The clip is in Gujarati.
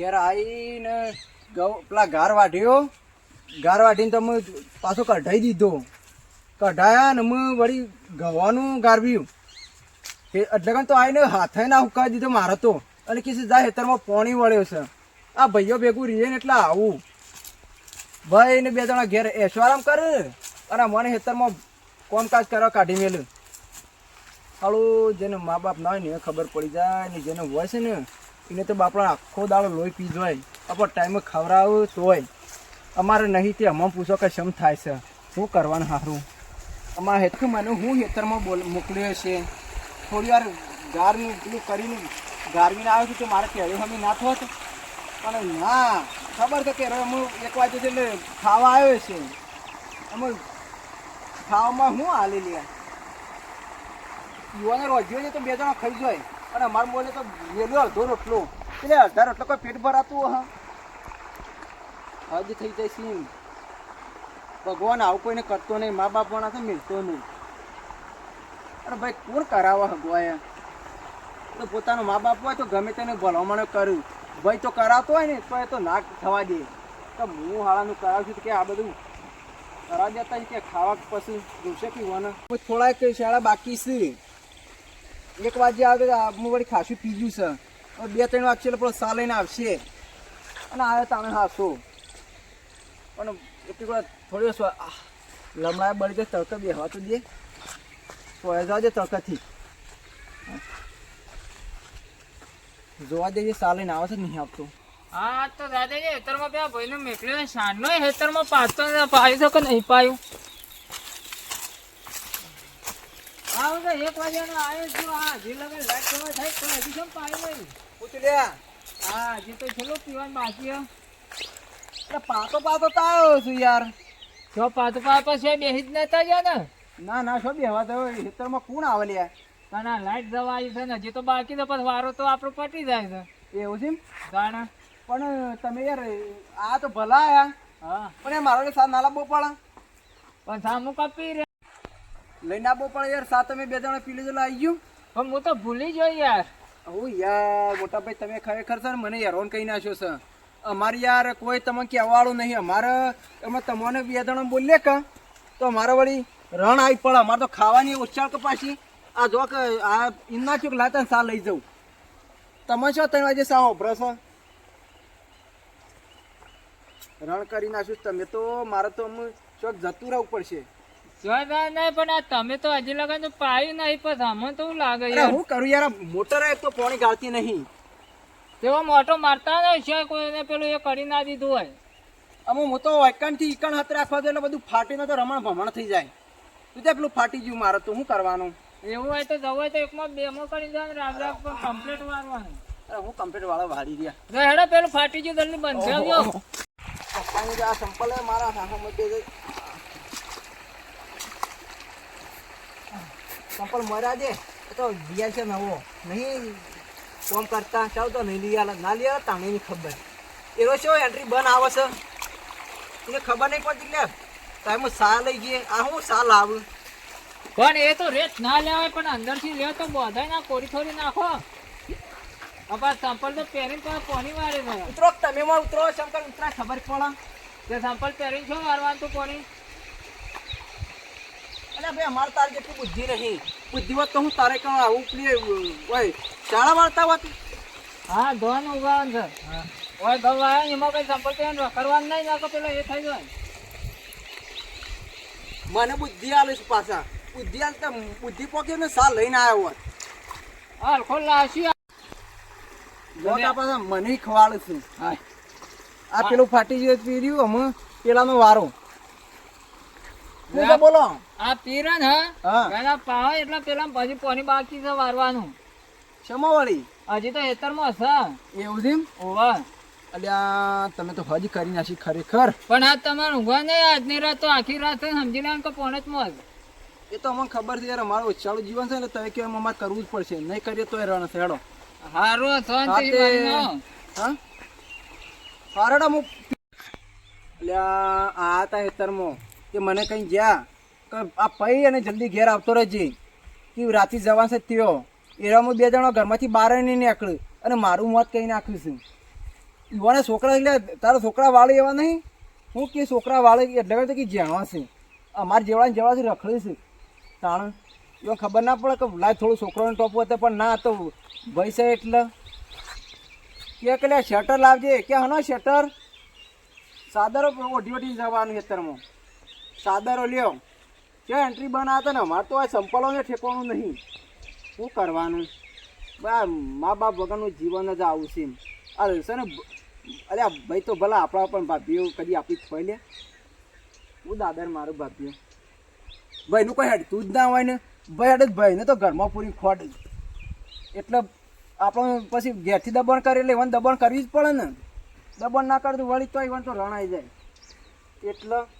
ઘેર આવીને ઘઉં પેલા ગાર વાઢ્યો. ગાર વાઢીને તો મેં પાછો કઢાઈ દીધો. કઢાયા ને મેં વળી ગવાનું ગારવ્યું. એટલે કે તો આવીને હાથે ના હુકાવી દીધો મારો તો. અને કીધું, જા હેતરમાં પોણી વળ્યો છે. આ ભાઈઓ ભેગું રહીએ ને એટલે આવું. ભાઈ ને બે જણા ઘેર એશવારામ કરે અને મને હેતરમાં કોમકાજ કરવા કાઢી મેલ્યું હાલું, જેને મા બાપ ના હોય ને એ ખબર પડી જાય ને જેને હોય છે ને એને તો બાપડા આખો દાડો લોહી પી હોય આપણો ટાઈમે ખવડાવું તોય અમારે નહીં તે અમને પૂછો કે શમ થાય છે. શું કરવાનું સારું અમારા હેતુ મને હું હેતરમાં બોલ મોકલ્યો છે. થોડી વાર ગારનું પેલું કરીને ગારવીને આવ્યો છું તો મારે કહેવાય હમી ના થોત પણ ના, ખબર છે કે હું એક વાગે છે એટલે ખાવા આવ્યો છે. અમે ખાવામાં હું હાલી લે યુવાને રોજ્યો છે તો બે જણા ખાઈ જાય. અને અમારે બોલે તો વેલો અડધો રોટલો. એટલે અડધા રોટલો કોઈ પેટ ભરાતું હા હજ થઈ જાય સીમ ભગવાન આવું કોઈને કરતો નહીં, મા બાપ વાળા તો મિલતો નહીં. અરે ભાઈ, કોણ કરાવે હગવાય તો પોતાનો મા બાપ હોય તો ગમે તેને ભલામણ કર્યું ભાઈ તો કરાવતો હોય ને, તો એ તો ના થવા દે. તો હું હાળાનું કરાવું છું કે આ બધું કરા દેતા કે ખાવા પછી જોશે પીવાના. થોડાક શાળા બાકી છે. એક વાગે આવે હું વળી ખાસું પીજું છે. બે, ત્રણ વાગશે એટલે પેલો સા લઈને આવશે. અને આવે તમે હાસો. પણ એટલી વાર થોડી લમણાએ બળી જાય, તડકે બેહવા તો દે. સોય જવા તડકાથી. જોવા દેજે સા લઈને આવે છે નહીં આવતો? હા, તો દાદાજી, હેતરમાં પેલા ભાઈને મેકલ્યો સાંજનો હેતરમાં પાતો પાયું તો કે નહીં પાયું? હા હું એક વાગ્યાનો લગન લાઈટ જવા થાય તો હજી કેમ પાયું નહીં? પૂછી હા હજી તો છેલ્લો પીવાનું બાકી એટલે પાતો પાતો તો આવ્યો છું યાર. જો પાતો પા પછી બેસી જ નતા ગયા ને? ના ના શું બેહવા તો ખેતરમાં કોણ આવે લ્યા? ના લાઈટ જવા આવી છે ને હજી તો બાકી તો પછી વારો તો આપણો પટી જાય છે. એવું છે? જાણે. પણ તમે યાર આ તો ભલા આયા. હા. પણ એ મારો સાથ નાલા બહુ પડે. પણ સામુ કાપી લઈને આપો પણ યાર સાત તમે બે જણા પી લેજો આવી ગયું. પણ હું તો ભૂલી ગયો યાર. હું યાર મોટા ભાઈ તમે ખરેખર સર મને હેરાન કહી નાખ્યો છે. અમારે યાર કોઈ તમે કહેવાળું નહીં. અમારે એમાં તમને બે જણા બોલીએ કે તો અમારે વળી રણ આવી પડે અમારે તો ખાવાની ઉચ્ચાર કે પાછી આ જો કે આ ઇમના ચોક લાતા સા લઈ જાઉં તમે છો ત્રણ વાગે સા છો? રણ કરી નાખ્યું તમે તો મારે તો અમુક ચોક જતું રહેવું પડશે. જોરદાર નહીં પણ આ તમે તો હજી લગન તો પાયું નહીં પણ અમને તો લાગે યાર? હું કરું યાર મોટર એક તો પાણી ગાળતી નહીં. તેવો મોટો મારતા ને છે કોઈને પેલું એ કરી ના દીધું હોય. અમુક હું તો વાયકાનથી ઈકણ હાથ રાખવા દે એટલે બધું ફાટીને તો રમણ ભમણ થઈ જાય. તું તે પેલું ફાટી ગયું મારે તો શું કરવાનું? એવું હોય તો જવું હોય તો એકમાં બેમો કરી દેવાનું રામ રામ પર કમ્પ્લીટ વારવાનું અરે હું કમ્પ્લીટ વાળા વાળી રહ્યા. જો હેડો પેલું ફાટી ગયું જલ્દી બંધ આવજો ગયો આ સંપલ મારા સાસુ સંપલ મરા દે. એ તો દિયા છે નવો નહીં કોમ કરતા ચાલ તો નહીં લઈ આવે ના લઈ આલે તાણે ની ખબર. એનો શું એન્ટ્રી બંધ આવે છે? એને ખબર નહીં પડતી લે ટાઈમ સા લઈ ગયે આ હું સા લાવું? પણ એ તો રેત ના લેવાય પણ અંદરથી લેવા તો બોધાય ના કોરી થોડી નાખો. અપા સંપલ તો પહેરીને તો કોની વારે ઉતરો તમે માં ઉતરો શંકર ઉતરા ખબર પડે. તે સંપલ પહેરીને શું મારવાનું તું કોની? ભાઈ અમારે તાર જેટલી બુદ્ધિ નહીં. બુદ્ધિ હોત તો હું તારે કહું આવું પેલી હોય શાળા વાળતા હોત? હા ધોન ઉગાવાનું છે ઓય ગવા આવે એમાં કઈ સંપલ કરવાનું નહીં નાખો પેલો એ થઈ જાય મને બુદ્ધિ આલે છે પાછા. બુદ્ધિ આલે તો બુદ્ધિ પોકે ને સાલ લઈને આવ્યો હોત. હરખો લાશી મોટા પાછા મને ખવાડ છે. આ પેલું ફાટી ગયું પીર્યું પેલા પેલાનો વારો. શું છે બોલો. આ પીરન હા? પેલા પાવા એટલે પેલા પછી પોની બાકી છે વારવાનું. ક્ષમા વાળી? હજી તો હેતરમાં હશે એવું છે ઓવા અલ્યા તમે તો હજી કરી નાખી ખરેખર. પણ આ તમારે ઊંઘવા નહીં આજની રાત તો આખી રાત છે સમજી લેવાનું કે પોણે જ મોજ એ તો અમને ખબર છે યાર અમારું ઉચ્ચાળું જીવન છે ને તમે કે અમારે કરવું જ પડશે. નહીં કરીએ તો રણ છે હેડો. હારું શાંતિ હા. હારડા મુ અલ્યા આ હતા હેતરમાં કે મને કંઈ જ્યાં કે આ પૈ અને જલ્દી ઘેર આવતો રહેજે. કે રાતે જવા છે ત્યો એવામાં બે જણા ઘરમાંથી બહાર નહીં નીકળ્યું. અને મારું મોત કહી નાખ્યું છે. યુવાના છોકરા એટલે તારા છોકરા વાળે એવા નહીં. હું કે છોકરા વાળે એટલે તો કે છે. અમારે જેવડા છે રખડી છે. તાણ, એવું ખબર ના પડે કે લાય થોડું છોકરાને ટોપ હતો પણ ના, તો ભાઈ છે એટલે. કે કે શટર લાવજે. કે હનો શટર સાદરો ઓઢી ઓઢી જવાનું ખેતરમાં. સાદરો લ્યો. ક્યાં એન્ટ્રી બનાવતા ને અમારે તો આ સંપલોને ઠેકવાનું નહીં. શું કરવાનું? બા, મા બાપ વગરનું જીવન જ આવું છે. અરે, છે ને, અરે ભાઈ તો ભલા આપણા પણ ભાભીઓ કદી આપી ખોઈ લે. હું દાદર મારું ભાભીઓ. ભાઈનું કોઈ હેડતું જ ના હોય ને. ભાઈ હેડ જ ભાઈને તો ઘરમાં પૂરી ખોટ. એટલે આપણે પછી ઘેરથી દબાણ કરી એટલે એવાનું દબાણ કરવી જ પડે ને. દબાણ ના કરતું વળી તો એવાનું તો રણાઈ જાય. એટલે